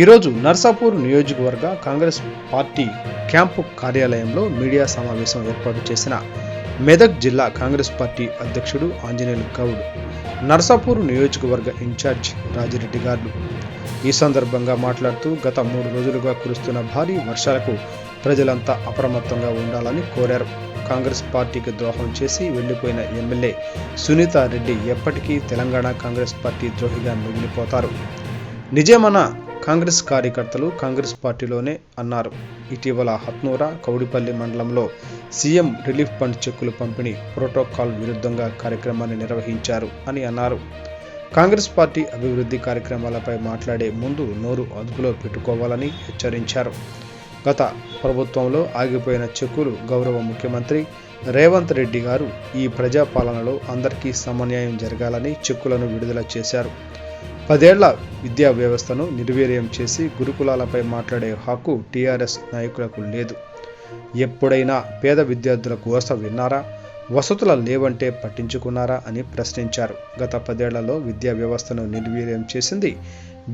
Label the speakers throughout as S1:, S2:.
S1: ఈరోజు నర్సాపూర్ నియోజకవర్గ Congress party camp కార్యాలయంలో మీడియా సమావేశం ఏర్పాటు చేసిన మెదక్ జిల్లా కాంగ్రెస్ పార్టీ అధ్యక్షుడు ఆంజనేయులు గౌడ్ నర్సాపూర్ నియోజకవర్గ ఇన్ఛార్జ్ రాజిరెడ్డి గారు. ఈ సందర్భంగా మాట్లాడుతూ గత మూడు రోజులుగా కురుస్తున్న భారీ వర్షాలకు ప్రజలంతా అప్రమత్తంగా ఉండాలని కోరారు. కాంగ్రెస్ పార్టీకి ద్రోహం చేసి వెళ్ళిపోయిన ఎమ్మెల్యే సునీత రెడ్డి ఎప్పటికీ తెలంగాణ కాంగ్రెస్ పార్టీ ద్రోహిగా మిగిలిపోతారు. నిజమన కాంగ్రెస్ కార్యకర్తలు కాంగ్రెస్ పార్టీలోనే అన్నారు. ఇటీవల హత్నూరా కౌడిపల్లి మండలంలో సీఎం రిలీఫ్ ఫండ్ చెక్కులు పంపిణీ ప్రోటోకాల్ విరుద్ధంగా కార్యక్రమాన్ని నిర్వహించారు అని అన్నారు. కాంగ్రెస్ పార్టీ అభివృద్ధి కార్యక్రమాలపై మాట్లాడే ముందు నోరు అదుపులో పెట్టుకోవాలని హెచ్చరించారు. గత ప్రభుత్వంలో ఆగిపోయిన చెక్కులు గౌరవ ముఖ్యమంత్రి రేవంత్ రెడ్డి గారు ఈ ప్రజాపాలనలో అందరికీ సమన్యాయం జరగాలని చెక్కులను విడుదల చేశారు. పదేళ్ళ విద్యా వ్యవస్థను నిర్వీర్యం చేసి గురుకులాలపై మాట్లాడే హక్కు టీఆర్ఎస్ నాయకులకు లేదు. ఎప్పుడైనా పేద విద్యార్థుల గోస విన్నారా? వసతుల లేవంటే పట్టించుకున్నారా అని ప్రశ్నించారు. గత పదేళ్ళలో విద్యా వ్యవస్థను నిర్వీర్యం చేసింది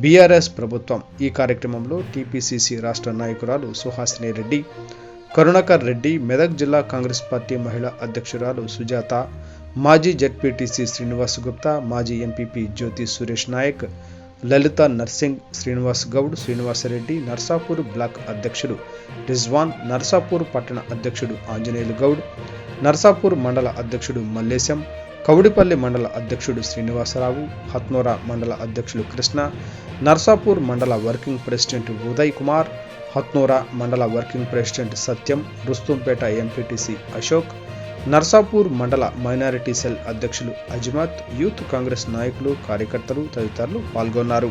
S1: బీఆర్ఎస్ ప్రభుత్వం. ఈ కార్యక్రమంలో టీపీసీసీ రాష్ట్ర నాయకురాలు సుహాసిని రెడ్డి కరుణాకర్ రెడ్డి మెదక్ జిల్లా కాంగ్రెస్ పార్టీ మహిళా అధ్యక్షురాలు సుజాత మాజీ జడ్పీటీసీ శ్రీనివాస్ గుప్తా మాజీ ఎంపీపీ జ్యోతి సురేష్ నాయక్ లలిత నర్సింగ్ శ్రీనివాస్ గౌడ్ శ్రీనివాసరెడ్డి నర్సాపూర్ బ్లాక్ అధ్యక్షుడు రిజ్వాన్ నర్సాపూర్ పట్టణ అధ్యక్షుడు ఆంజనేయులు గౌడ్ నర్సాపూర్ మండల అధ్యక్షుడు మల్లేశం కౌడిపల్లి మండల అధ్యక్షుడు శ్రీనివాసరావు హత్నోరా మండల అధ్యక్షుడు కృష్ణ నర్సాపూర్ మండల వర్కింగ్ ప్రెసిడెంట్ ఉదయ్ కుమార్ హత్నోరా మండల working president Satyam Rustumpet MPTC Ashok Narsapur మండల మైనారిటీ సెల్ అధ్యక్షులు అజిమాత్ యూత్ కాంగ్రెస్ నాయకులు కార్యకర్తలు తదితరులు పాల్గొన్నారు.